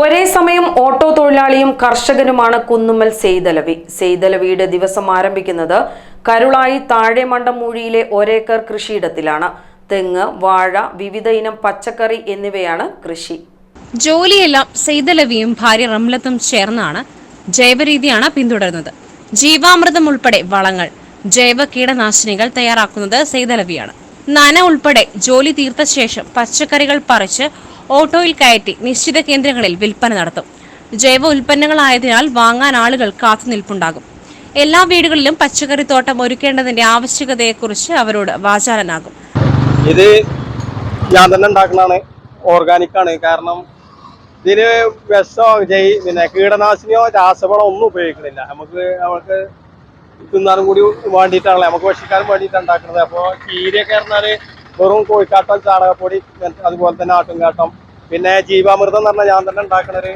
ഒരേ സമയം ഓട്ടോ തൊഴിലാളിയും കർഷകനുമാണ് കുന്നുമ്മൽ സെയ്തലവി. സെയ്തലവിയുടെ ദിവസം ആരംഭിക്കുന്നത് കരുളായി താഴെ മൂഴിയിലെ ഒരേക്കർ കൃഷിയിടത്തിലാണ്. തെങ്ങ് വാഴ വിവിധ ഇനം പച്ചക്കറി എന്നിവയാണ് കൃഷി. ജോലിയെല്ലാം സെയ്തലവിയും ഭാര്യ റംലത്തും ചേർന്നാണ് ജൈവരീതിയാണ് പിന്തുടരുന്നത്. ജീവാമൃതം ഉൾപ്പെടെ വളങ്ങൾ ജൈവ കീടനാശിനികൾ തയ്യാറാക്കുന്നത് സെയ്തലവിയാണ്. നന ഉൾപ്പെടെ ജോലി തീർത്ത ശേഷം പച്ചക്കറികൾ പറിച്ച് ഓട്ടോയിൽ കയറ്റി നിശ്ചിത കേന്ദ്രങ്ങളിൽ വിൽപ്പന നടത്തും. ജൈവ ഉൽപ്പന്നങ്ങളായതിനാൽ വാങ്ങാൻ ആളുകൾ കാത്തുനിൽപ്പുണ്ടാകും എല്ലാ വീടുകളിലും പച്ചക്കറി തോട്ടം ഒരുക്കേണ്ടതിന്റെ ആവശ്യകതയെക്കുറിച്ച് അവരോട് വാചാലനാകും. ഇത് ഞാൻ തന്നെ ഉണ്ടാക്കുന്നതാണ്. ഓർഗാനിക് ആണ്. കാരണം ഇതിന് വിഷമോ ജൈ പിന്നെ കീടനാശിനിയോ രാസവളമോ ഒന്നും ഉപയോഗിക്കണില്ല. നമുക്ക് നമുക്ക് തിന്നാനും കൂടി വേണ്ടിയിട്ടാണല്ലോ. നമുക്ക് ഭക്ഷിക്കാനും വേണ്ടിയിട്ടാണ് ഉണ്ടാക്കുന്നത് അപ്പോൾ ചീരയൊക്കെ പറഞ്ഞാൽ വെറും കോഴിക്കാട്ടം ചാണകപ്പൊടി അതുപോലെ തന്നെ ആട്ടുംകാട്ടം പിന്നെ ജീവാമൃതം എന്ന് പറഞ്ഞാൽ ഞാൻ തന്നെ ഉണ്ടാക്കുന്നൊരു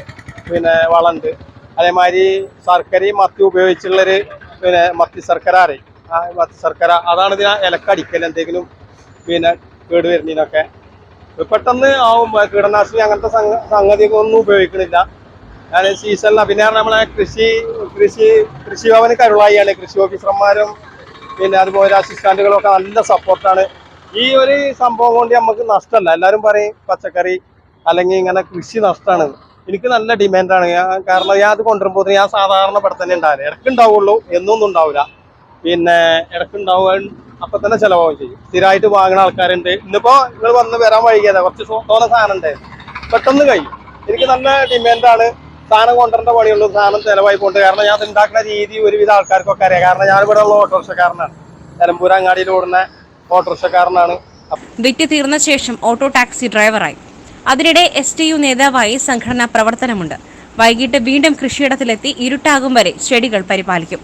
പിന്നെ വളമുണ്ട് അതേമാതിരി ശർക്കരയും മത്തി ഉപയോഗിച്ചുള്ളൊരു പിന്നെ മത്തി ശർക്കര അറി മത്തി ശർക്കര. അതാണ് ഇതിന് ഇലക്കടിക്കൽ എന്തെങ്കിലും പിന്നെ കേട് വരുന്നതിനൊക്കെ. പെട്ടെന്ന് ആവും കീടനാശിനി അങ്ങനത്തെ സംഗതി സംഗതിയൊക്കെ ഒന്നും ഉപയോഗിക്കണില്ല. ഞാൻ സീസണിൽ പിന്നെ നമ്മളെ കൃഷി കൃഷി കൃഷി ഭവന് കരുളായിയാണ്. കൃഷി ഓഫീസർമാരും പിന്നെ അതുപോലെ അസിസ്റ്റന്റുകളും ഒക്കെ നല്ല സപ്പോർട്ടാണ് ഈ ഒരു സംഭവം കൊണ്ട് നമുക്ക് നഷ്ടമല്ല എല്ലാവരും പറയും പച്ചക്കറി അല്ലെങ്കിൽ ഇങ്ങനെ കൃഷി നഷ്ടമാണ് എനിക്ക് നല്ല ഡിമാൻഡാണ് കാരണം ഞാൻ അത് കൊണ്ടുവരുമ്പോൾ ഞാൻ സാധാരണ ഇവിടെ തന്നെ ഉണ്ടാവില്ല ഇടയ്ക്ക് ഉണ്ടാവുള്ളൂ എന്നൊന്നും ഉണ്ടാവില്ല പിന്നെ ഇടയ്ക്ക് ഉണ്ടാവാൻ അപ്പൊ തന്നെ ചെലവാകും ചെയ്യും. സ്ഥിരമായിട്ട് വാങ്ങുന്ന ആൾക്കാരുണ്ട്. ഇന്നിപ്പോ നിങ്ങൾ വന്ന് വരാൻ വൈകിയതാ. കുറച്ച് തോന്നുന്ന തോനെ സാധനം ഉണ്ടായിരുന്നു പെട്ടെന്ന് കഴിയും. എനിക്ക് നല്ല ഡിമാൻഡാണ് സാധനം കൊണ്ടുവരേണ്ട പണിയുള്ളൂ. സാധനം ചിലവായി കൊണ്ട് കാരണം ഞാൻ ഉണ്ടാക്കുന്ന രീതി ഒരുവിധ ആൾക്കാർക്കൊക്കെ അറിയാം. കാരണം ഞാനിവിടെ ഉള്ള ഓട്ടോറിക്ഷക്കാരനാണ്. നിലമ്പൂർ അങ്ങാടിയിൽ ഓടുന്ന ഓട്ടോറിക്ഷക്കാരനാണ്. വിറ്റ് തീർന്ന ശേഷം ഓട്ടോ ടാക്സി ഡ്രൈവറായി. അതിനിടെ എസ് ടി യു നേതാവായി സംഘടനാ പ്രവർത്തനമുണ്ട്. വൈകിട്ട് വീണ്ടും കൃഷിയിടത്തിലെത്തി ഇരുട്ടാകും വരെ ചെടികൾ പരിപാലിക്കും.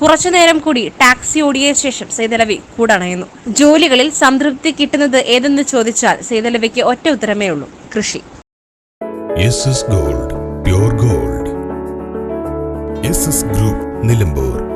കുറച്ചുനേരം കൂടി ടാക്സി ഓടിയ ശേഷം സേതലവി കൂടണയുന്നു. ജോലികളിൽ സംതൃപ്തി കിട്ടുന്നത് ഏതെന്ന് ചോദിച്ചാൽ സേതലവിക്ക് ഒറ്റ ഉത്തരമേ ഉള്ളൂ കൃഷി. Gold pure gold group Nilambur